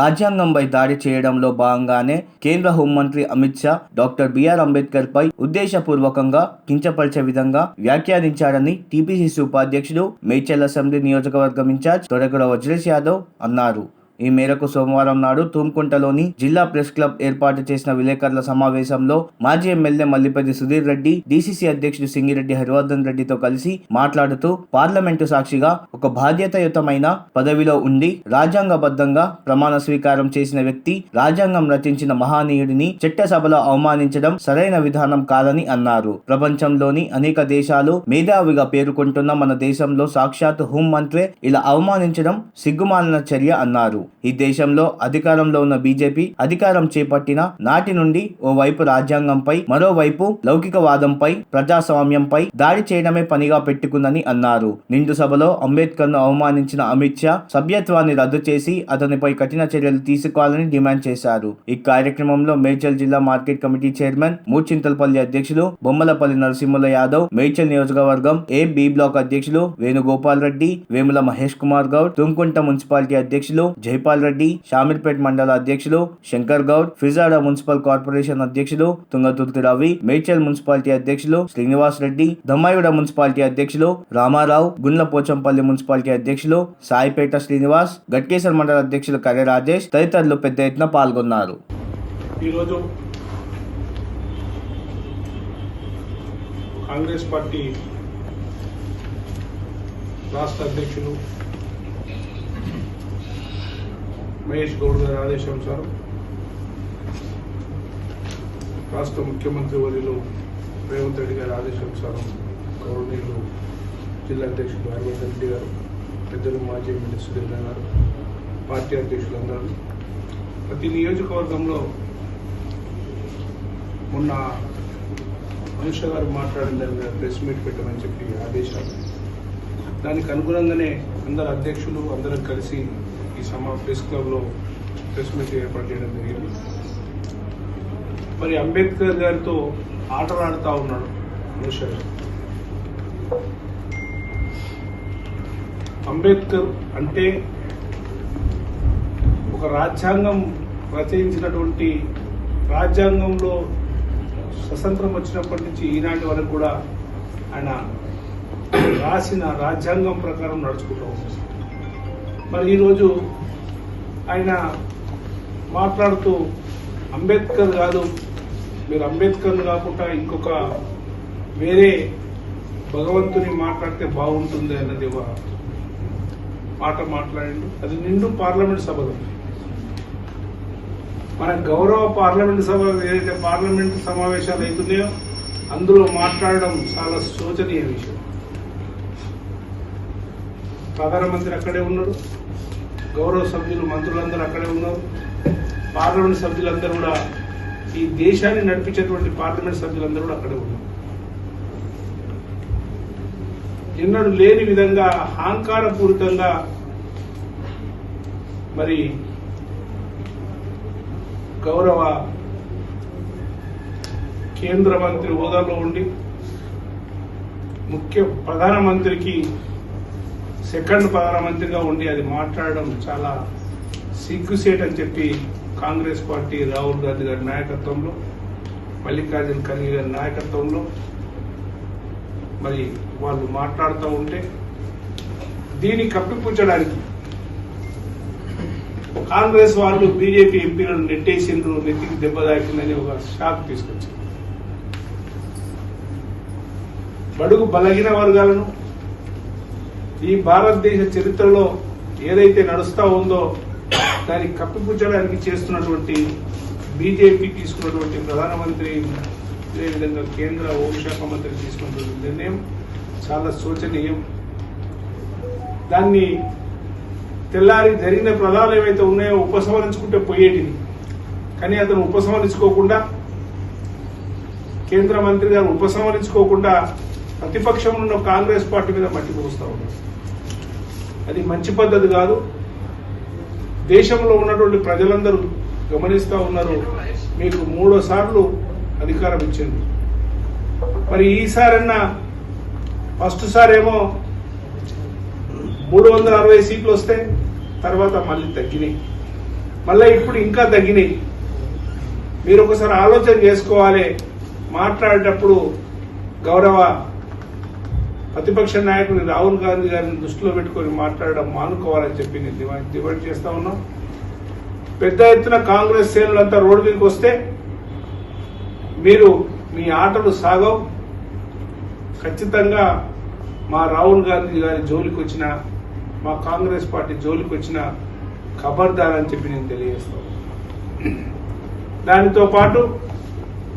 రాజ్యాంగంపై దాడి చేయడంలో భాగంగానే కేంద్ర హోంమంత్రి అమిత్ షా డాక్టర్ బిఆర్ అంబేద్కర్ పై ఉద్దేశపూర్వకంగా కించపరిచే విధంగా వ్యాఖ్యానించారని టీపీసీసీ ఉపాధ్యక్షుడు మేడ్చల్ అసెంబ్లీ నియోజకవర్గం ఇన్ఛార్జ్ తొడకుల వజ్రేష్ యాదవ్ అన్నారు. ఈ మేరకు సోమవారం నాడు తూమ్కుంటలోని జిల్లా ప్రెస్ క్లబ్ ఏర్పాటు చేసిన విలేకరుల సమావేశంలో మాజీ ఎమ్మెల్యే మల్లిపల్లి సుధీర్ రెడ్డి డీసీసీ అధ్యక్షుడు సింగిరెడ్డి హరివర్ధన్ రెడ్డితో కలిసి మాట్లాడుతూ పార్లమెంటు సాక్షిగా ఒక బాధ్యతాయుతమైన పదవిలో ఉండి రాజ్యాంగబద్ధంగా ప్రమాణ స్వీకారం చేసిన వ్యక్తి రాజ్యాంగం రచించిన మహానీయుడిని చట్టసభలో అవమానించడం సరైన విధానం కాదని అన్నారు. ప్రపంచంలోని అనేక దేశాలు మేధావిగా పేర్కొంటున్న మన దేశంలో సాక్షాత్ హోం మంత్రే ఇలా అవమానించడం సిగ్గుమాలిన చర్య అన్నారు. ఈ దేశంలో అధికారంలో ఉన్న బీజేపీ అధికారం చేపట్టిన నాటి నుండి ఓ వైపు రాజ్యాంగంపై మరోవైపు లౌకికవాదంపై ప్రజాస్వామ్యంపై దాడి చేయడమే పనిగా పెట్టుకుందని అన్నారు. నిండు సభలో అంబేద్కర్ను అవమానించిన అమిత్ షా సభ్యత్వాన్ని రద్దు చేసి అతనిపై కఠిన చర్యలు తీసుకోవాలని డిమాండ్ చేశారు. ఈ కార్యక్రమంలో మేడ్చల్ జిల్లా మార్కెట్ కమిటీ చైర్మన్ మూచింతలపల్లి అధ్యక్షులు బొమ్మలపల్లి నరసింహుల యాదవ్ మేడ్చల్ నియోజకవర్గం ఏ బి బ్లాక్ అధ్యక్షులు వేణుగోపాల్ రెడ్డి వేముల మహేష్ కుమార్ గౌడ్ తుంకుంట మున్సిపాలిటీ అధ్యక్షులు జైపాల్ రెడ్డి షామీర్పేట్ మండల అధ్యక్షులు శంకర్ గౌడ్ ఫిజాడ మున్సిపల్ కార్పొరేషన్ అధ్యక్షులు తుంగతుర్తి రవి మేడ్చల్ మున్సిపాలిటీ అధ్యక్షులు శ్రీనివాస్ రెడ్డి దమ్మాయిగూడ మున్సిపాలిటీ అధ్యక్షులు రామారావు గుండ్ల పోచంపల్లి మున్సిపాలిటీ అధ్యక్షులు సాయిపేట శ్రీనివాస్ గట్కేశ్వర మండల అధ్యక్షులు కర్రె రాజేష్ తదితరులు పెద్ద ఎత్తున పాల్గొన్నారు. ఈరోజు కాంగ్రెస్ పార్టీ రాష్ట్ర అధ్యక్షులు మహేష్ గౌడ్ గారి ఆదేశానుసారం రాష్ట్ర ముఖ్యమంత్రి వర్యులు రేవంత్ రెడ్డి గారి ఆదేశానుసారం గౌరవనీయులు జిల్లా అధ్యక్షులు హరివర్ధన్ రెడ్డి గారు పెద్దలు మాజీ మినిస్టర్ గారు పార్టీ అధ్యక్షులందరూ. ప్రతి నియోజకవర్గంలో మొన్న మనుష గారు మాట్లాడిన దాని మీద ప్రెస్ మీట్ పెట్టమని చెప్పి ఆదేశాలు. దానికి అనుగుణంగానే అందరు అధ్యక్షులు అందరం కలిసి ఈ సమా ప్రెస్ క్లబ్లో ప్రెస్ మీట్ ఏర్పాటు చేయడం జరిగింది. మరి అంబేద్కర్ గారితో ఆటలాడుతూ ఉన్నాడు మనుషులు అంబేద్కర్ అంటే ఒక రాజ్యాంగం రచయించినటువంటి రాజ్యాంగంలో స్వతంత్రం వచ్చినప్పటి నుంచి ఈనాటి వరకు కూడా ఆయన రాసిన రాజ్యాంగం ప్రకారం నడుచుకుంటూ మరి ఈరోజు ఆయన మాట్లాడుతూ అంబేద్కర్ కాదు మీరు అంబేద్కర్ కాకుండా ఇంకొక వేరే భగవంతుని మాట్లాడితే బాగుంటుంది అన్నది ఒక మాట మాట్లాడండి. అది నిండు పార్లమెంట్ సభలో మన గౌరవ పార్లమెంట్ సభ ఏదైతే పార్లమెంట్ సమావేశాలు అవుతున్నాయో అందులో మాట్లాడడం చాలా శోచనీయ విషయం. ప్రధానమంత్రి అక్కడే ఉన్నాడు. గౌరవ సభ్యులు మంత్రులందరూ అక్కడే ఉన్నారు. పార్లమెంట్ సభ్యులందరూ కూడా ఈ దేశాన్ని నడిపించేటువంటి పార్లమెంట్ సభ్యులందరూ కూడా అక్కడే ఉన్నారు. ఎన్నడూ లేని విధంగా అహంకారపూరితంగా మరి గౌరవ కేంద్ర మంత్రి హోదాలో ఉండి ముఖ్య ప్రధానమంత్రికి సెకండ్ ప్రధానమంత్రిగా ఉండి అది మాట్లాడడం చాలా సిగ్గుసేట్ అని చెప్పి కాంగ్రెస్ పార్టీ రాహుల్ గాంధీ గారి నాయకత్వంలో మల్లికార్జున ఖర్గే గారి నాయకత్వంలో మరి వాళ్ళు మాట్లాడుతూ ఉంటే దీన్ని కప్పిపుచ్చడానికి కాంగ్రెస్ వాళ్ళు బీజేపీ ఎంపీలను నెట్టేసిండ్రు నెత్తికి దెబ్బ తాకిందని ఒక షాక్ తీసుకొచ్చింది. బడుగు బలహీన వర్గాలను ఈ భారతదేశ చరిత్రలో ఏదైతే నడుస్తూ ఉందో దాన్ని కప్పిపుచ్చడానికి చేస్తున్నటువంటి బీజేపీ తీసుకున్నటువంటి ప్రధానమంత్రి అదేవిధంగా కేంద్ర హోంశాఖ మంత్రి తీసుకున్నటువంటి నిర్ణయం చాలా శోచనీయం. దాన్ని తెల్లారి జరిగిన ప్రధానాలు ఏవైతే ఉన్నాయో ఉపసంహరించుకుంటే పోయేటివి. కానీ అతను ఉపసంహరించుకోకుండా కేంద్ర మంత్రి గారు ఉపసంహరించుకోకుండా ప్రతిపక్షంలో ఉన్న కాంగ్రెస్ పార్టీ మీద మట్టి పోస్తూ ఉన్నారు. అది మంచి పద్ధతి కాదు. దేశంలో ఉన్నటువంటి ప్రజలందరూ గమనిస్తూ ఉన్నారు. మీకు మూడోసార్లు అధికారం ఇచ్చింది. మరి ఈసారన్నా ఫస్ట్ సారేమో మూడు వందల అరవై సీట్లు వస్తే తర్వాత మళ్ళీ తగ్గినాయి. మళ్ళీ ఇప్పుడు ఇంకా తగ్గినాయి. మీరు ఒకసారి ఆలోచన చేసుకోవాలి. మాట్లాడేటప్పుడు గౌరవ ప్రతిపక్ష నాయకుడు రాహుల్ గాంధీ గారిని దృష్టిలో పెట్టుకొని మాట్లాడడం మానుకోవాలని చెప్పి నేను డిమాండ్ చేస్తా ఉన్నాం. పెద్ద ఎత్తున కాంగ్రెస్ శ్రేణులంతా రోడ్డు మీదకి వస్తే మీరు మీ ఆటలు సాగవు. ఖచ్చితంగా మా రాహుల్ గాంధీ గారి జోలికి వచ్చిన మా కాంగ్రెస్ పార్టీ జోలికి వచ్చిన ఖబర్దార్ అని చెప్పి నేను తెలియజేస్తాను దానితో పాటు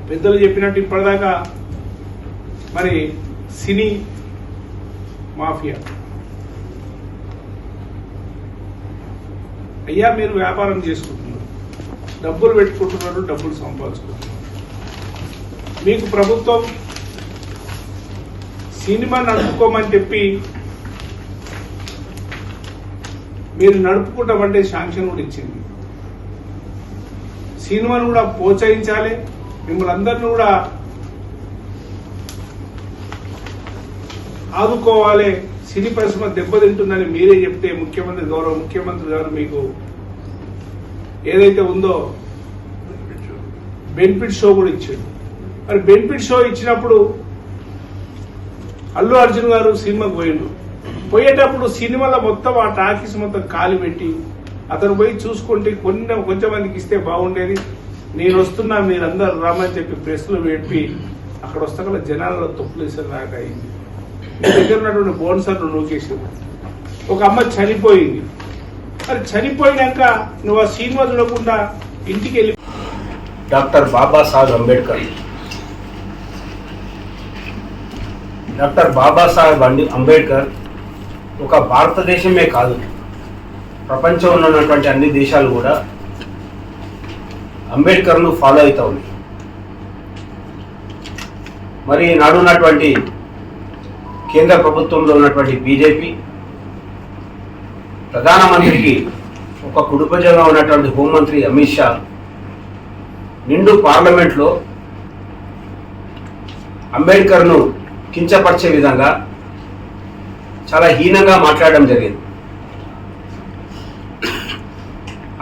పెద్దలు చెప్పినట్టు ఇప్పటిదాకా మరి సినీ మాఫియా. అయ్యా మీరు వ్యాపారం చేసుకుంటున్నారు. డబ్బులు పెట్టుకుంటున్నారు డబ్బులు సంపాదించుకుంటున్నారు. మీకు ప్రభుత్వం సినిమా నడుపుకోమని చెప్పి మీరు నడుపుకుంటామంటే శాంక్షన్ కూడా ఇచ్చింది. సినిమాను కూడా ప్రోత్సహించాలి మిమ్మల్ని అందరిని కూడా ఆదుకోవాలి. సినీ పరిశ్రమ దెబ్బతింటుందని మీరే చెప్తే ముఖ్యమంత్రి గౌరవ ముఖ్యమంత్రి గారు మీకు ఏదైతే ఉందో బెనిఫిట్ షో కూడా ఇచ్చాడు మరి బెనిఫిట్ షో ఇచ్చినప్పుడు అల్లు అర్జున్ గారు సినిమాకు పోయిండు. పోయేటప్పుడు సినిమాలో మొత్తం ఆ టాకీస్ మొత్తం కాలి పెట్టి అతను పోయి చూసుకుంటే కొన్ని కొంచెమందికి ఇస్తే బాగుండేది. నేను వస్తున్నా మీరందరూ రామని చెప్పి ప్రెస్లో పెట్టి అక్కడ వస్తా జనాలలో తొప్పులు వేసారు నాకు అయింది. మీ దగ్గర ఉన్నటువంటి బోన్సర్లు నూకేసారు ఒక అమ్మ చనిపోయింది. మరి చనిపోయినాక నువ్వు ఆ సినిమా చూడకుండా ఇంటికి వెళ్ళి డాక్టర్ బాబాసాహెబ్ అంబేద్కర్. డాక్టర్ బాబాసాహెబ్ అండి అంబేద్కర్ ఒక భారతదేశమే కాదు. ప్రపంచంలో ఉన్నటువంటి అన్ని దేశాలు కూడా అంబేద్కర్ను ఫాలో అవుతా ఉన్నాయి. మరి నాడున్నటువంటి కేంద్ర ప్రభుత్వంలో ఉన్నటువంటి బీజేపీ ప్రధానమంత్రికి ఒక కుటుంబంగా ఉన్నటువంటి హోంమంత్రి అమిత్ షా నిండు పార్లమెంట్లో అంబేద్కర్ను కించపరిచే విధంగా చాలా హీనంగా మాట్లాడడం జరిగింది.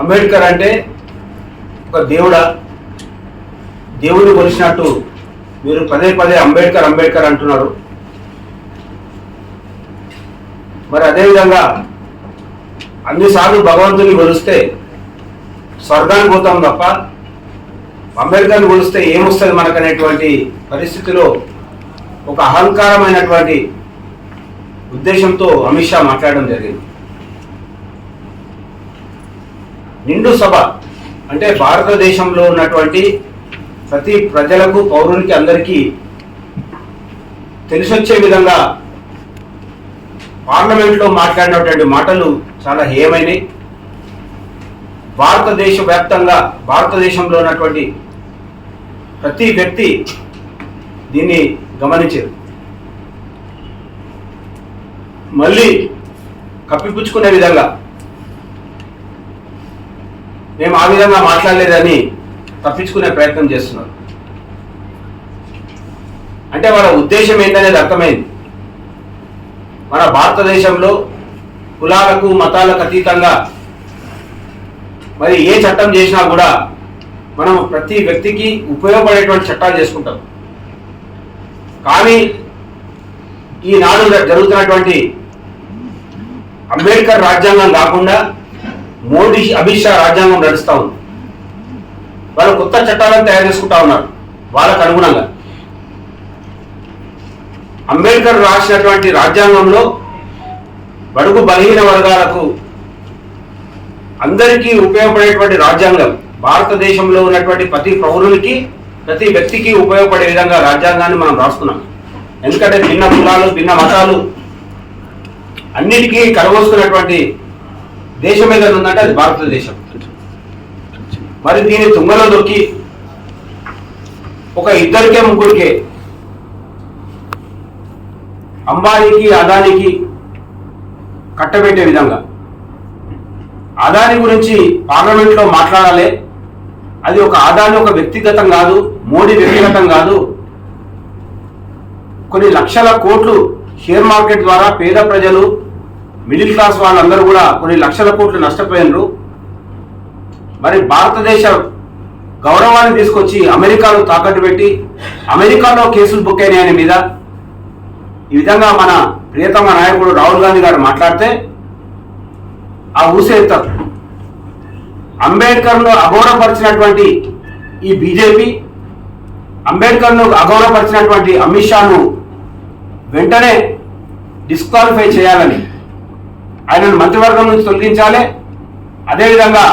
అంబేద్కర్ అంటే ఒక దేవుడా? దేవుడు కొలిసినట్టు మీరు పదే పదే అంబేద్కర్ అంబేద్కర్ అంటున్నారు. మరి అదేవిధంగా అన్నిసార్లు భగవంతుని కొలిస్తే స్వర్గానికి పోతాం తప్ప అంబేద్కర్ని కొలిస్తే ఏమొస్తుంది మనకు అనేటువంటి పరిస్థితిలో ఒక అహంకారమైనటువంటి ఉద్దేశంతో అమిత్ షా మాట్లాడడం జరిగింది. నిండు సభ అంటే భారతదేశంలో ఉన్నటువంటి ప్రతి ప్రజలకు పౌరునికి అందరికీ తెలిసొచ్చే విధంగా పార్లమెంట్లో మాట్లాడినటువంటి మాటలు చాలా హేయమైనవి. భారతదేశ వ్యాప్తంగా భారతదేశంలో ఉన్నటువంటి ప్రతి వ్యక్తి దీన్ని గమనించారు. మళ్ళీ కప్పిపుచ్చుకునే విధంగా మేము ఆ విధంగా మాట్లాడలేదని తప్పించుకునే ప్రయత్నం చేస్తున్నారు. అంటే వాళ్ళ ఉద్దేశం ఏంటనేది అర్థమైంది. మన భారతదేశంలో కులాలకు మతాలకు అతీతంగా మరి ఏ చట్టం చేసినా కూడా మనం ప్రతి వ్యక్తికి ఉపయోగపడేటువంటి చట్టాలు చేసుకుంటాం. కానీ ఈనాడు జరుగుతున్నటువంటి అంబేద్కర్ రాజ్యాంగం కాకుండా మోడీ అమిత్ షా రాజ్యాంగం నడుస్తూ ఉంది. వాళ్ళు కొత్త చట్టాలను తయారు చేసుకుంటా ఉన్నారు. వాళ్ళకు అనుగుణంగా. అంబేద్కర్ రాసినటువంటి రాజ్యాంగంలో బడుగు బలహీన వర్గాలకు అందరికీ ఉపయోగపడేటువంటి రాజ్యాంగం. భారతదేశంలో ఉన్నటువంటి ప్రతి పౌరునికి ప్రతి వ్యక్తికి ఉపయోగపడే విధంగా రాజ్యాంగాన్ని మనం రాసుకున్నాం ఎందుకంటే భిన్న కులాలు భిన్న మతాలు అన్నిటికీ కలవస్తున్నటువంటి దేశం ఏదైనా ఉందంటే అది భారతదేశం. మరి దీన్ని తుంగలో దొక్కి ఒక ఇద్దరికే ముగ్గురికే అంబానీకి అదానికి కట్టబెట్టే విధంగా. అదాని గురించి పార్లమెంట్లో మాట్లాడాలి. అది ఒక ఆదాని ఒక వ్యక్తిగతం కాదు మోడీ వ్యక్తిగతం కాదు. కొన్ని లక్షల కోట్లు షేర్ మార్కెట్ ద్వారా పేద ప్రజలు మిడిల్ క్లాస్ వాళ్ళందరూ కూడా కొన్ని లక్షల కోట్లు నష్టపోయినరు. మరి భారతదేశ గౌరవాన్ని తీసుకొచ్చి అమెరికాను తాకట్టు పెట్టి అమెరికాలో కేసులు బుక్ అయినాయని మీద ఈ విధంగా మన ప్రియతమ నాయకుడు రాహుల్ గాంధీ గారు మాట్లాడితే ఆ ఊసేస్తారు అంబేద్కర్ను అగౌరవపరిచినటువంటి ఈ బీజేపీ అంబేద్కర్ను అగౌరవపరిచినటువంటి అమిత్ షాను వెంటనే డిస్క్వాలిఫై చేయాలని ఆయనను మంత్రివర్గం నుంచి తొలగించాలి. అదేవిధంగా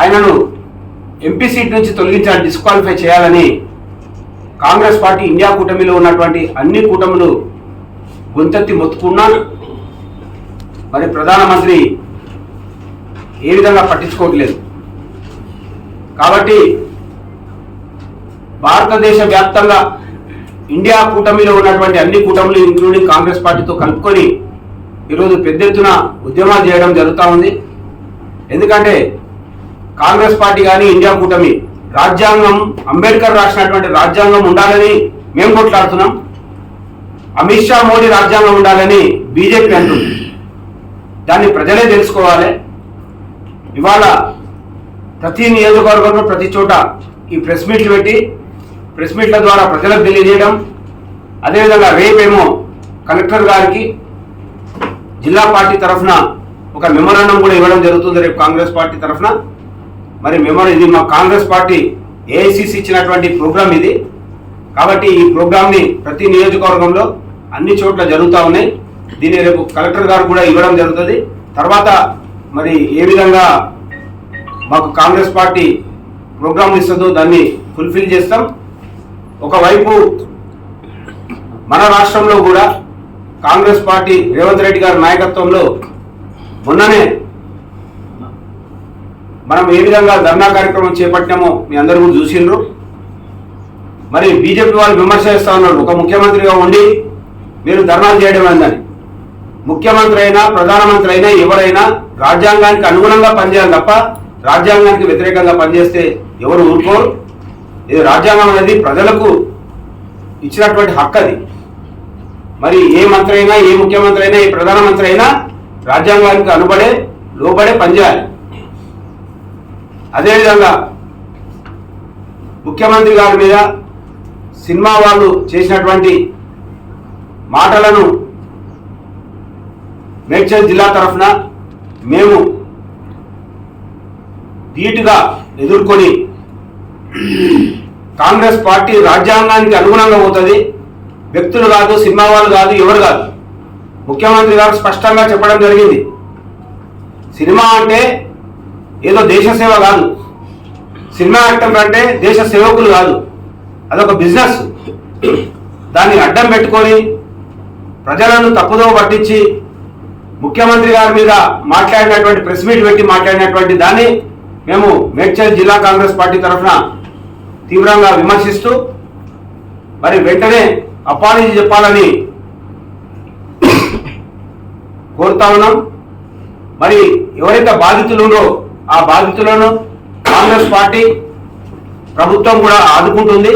ఆయనను ఎంపీ సీట్ నుంచి తొలగించాలి డిస్క్వాలిఫై చేయాలని కాంగ్రెస్ పార్టీ ఇండియా కూటమిలో ఉన్నటువంటి అన్ని కూటములు గొంతెత్తి మొత్తుకున్నా మరి ప్రధానమంత్రి ఏ విధంగా పట్టించుకోవట్లేదు? కాబట్టి భారతదేశ వ్యాప్తంగా ఇండియా కూటమిలో ఉన్నటువంటి అన్ని కూటములు ఇంక్లూడింగ్ కాంగ్రెస్ పార్టీతో కలుపుకొని ఈరోజు పెద్ద ఎత్తున ఉద్యమాలు చేయడం జరుగుతూ ఉంది. ఎందుకంటే కాంగ్రెస్ పార్టీ కానీ ఇండియా కూటమి రాజ్యాంగం అంబేద్కర్ రాసినటువంటి రాజ్యాంగం ఉండాలని మేము కొట్లాడుతున్నాం. అమిత్ షా మోడీ రాజ్యాంగం ఉండాలని బీజేపీ అంటుంది. దాన్ని ప్రజలే తెలుసుకోవాలి. ఇవాళ ప్రతి నియోజకవర్గంలో ప్రతి చోట ఈ ప్రెస్ మీట్లు పెట్టి ప్రెస్ మీట్ల ద్వారా ప్రజలకు తెలియజేయడం అదేవిధంగా రేపేమో కలెక్టర్ గారికి జిల్లా పార్టీ తరఫున ఒక మెమోరాండం కూడా ఇవ్వడం జరుగుతుంది రేపు కాంగ్రెస్ పార్టీ తరఫున. మరి మేము ఇది మా కాంగ్రెస్ పార్టీ ఏఐసిసి ఇచ్చినటువంటి ప్రోగ్రామ్ ఇది. కాబట్టి ఈ ప్రోగ్రామ్ని ప్రతి నియోజకవర్గంలో అన్ని చోట్ల జరుగుతూ ఉన్నాయి. దీన్ని రేపు కలెక్టర్ గారు కూడా ఇవ్వడం జరుగుతుంది. తర్వాత మరి ఏ విధంగా మాకు కాంగ్రెస్ పార్టీ ప్రోగ్రామ్ ఇస్తుందో దాన్ని ఫుల్ఫిల్ చేస్తాం. ఒకవైపు మన రాష్ట్రంలో కూడా కాంగ్రెస్ పార్టీ రేవంత్ రెడ్డి గారి నాయకత్వంలో మొన్ననే మనం ఏ విధంగా ధర్నా కార్యక్రమం చేపట్టామో మీ అందరూ కూడా చూసిండ్రు. మరి బీజేపీ వాళ్ళు విమర్శ ఉన్నారు. ఒక ముఖ్యమంత్రిగా ఉండి మీరు ధర్నాలు చేయడం ఏందని. ముఖ్యమంత్రి అయినా ప్రధానమంత్రి అయినా ఎవరైనా రాజ్యాంగానికి అనుగుణంగా పనిచేయాలి తప్ప రాజ్యాంగానికి వ్యతిరేకంగా పనిచేస్తే ఎవరు ఊరుకోరు. ఇది రాజ్యాంగం అనేది ప్రజలకు ఇచ్చినటువంటి హక్కు అది. మరి ఏ మంత్రి అయినా ఏ ముఖ్యమంత్రి అయినా ఏ ప్రధానమంత్రి అయినా రాజ్యాంగానికి అనుబడే లోబడే పనిచేయాలి. అదేవిధంగా ముఖ్యమంత్రి గారి మీద సినిమా వాళ్ళు చేసినటువంటి మాటలను మేడ్చల్ జిల్లా తరఫున మేము ధీటుగా ఎదుర్కొని కాంగ్రెస్ పార్టీ రాజ్యాంగానికి అనుగుణంగా పోతుంది. వ్యక్తులు కాదు సినిమా వాళ్ళు కాదు ఎవరు కాదు. ముఖ్యమంత్రి గారు స్పష్టంగా చెప్పడం జరిగింది. సినిమా అంటే ఏదో దేశ సేవ కాదు. సినిమా యాక్టర్లు అంటే దేశ సేవకులు కాదు. అదొక బిజినెస్. దాన్ని అడ్డం పెట్టుకొని ప్రజలను తప్పుదో పట్టించి ముఖ్యమంత్రి గారి మీద మాట్లాడినటువంటి ప్రెస్ మీట్ పెట్టి మాట్లాడినటువంటి దాన్ని మేము మేడ్చల్ జిల్లా కాంగ్రెస్ పార్టీ తరఫున తీవ్రంగా విమర్శిస్తూ మరి వెంటనే అపాలజీ చెప్పాలని కోరుతా ఉన్నాం. మరి ఎవరైతే బాధితులు ఉన్నారో ఆ బాధితులను కాంగ్రెస్ పార్టీ ప్రభుత్వం కూడా ఆదుకుంటుంది.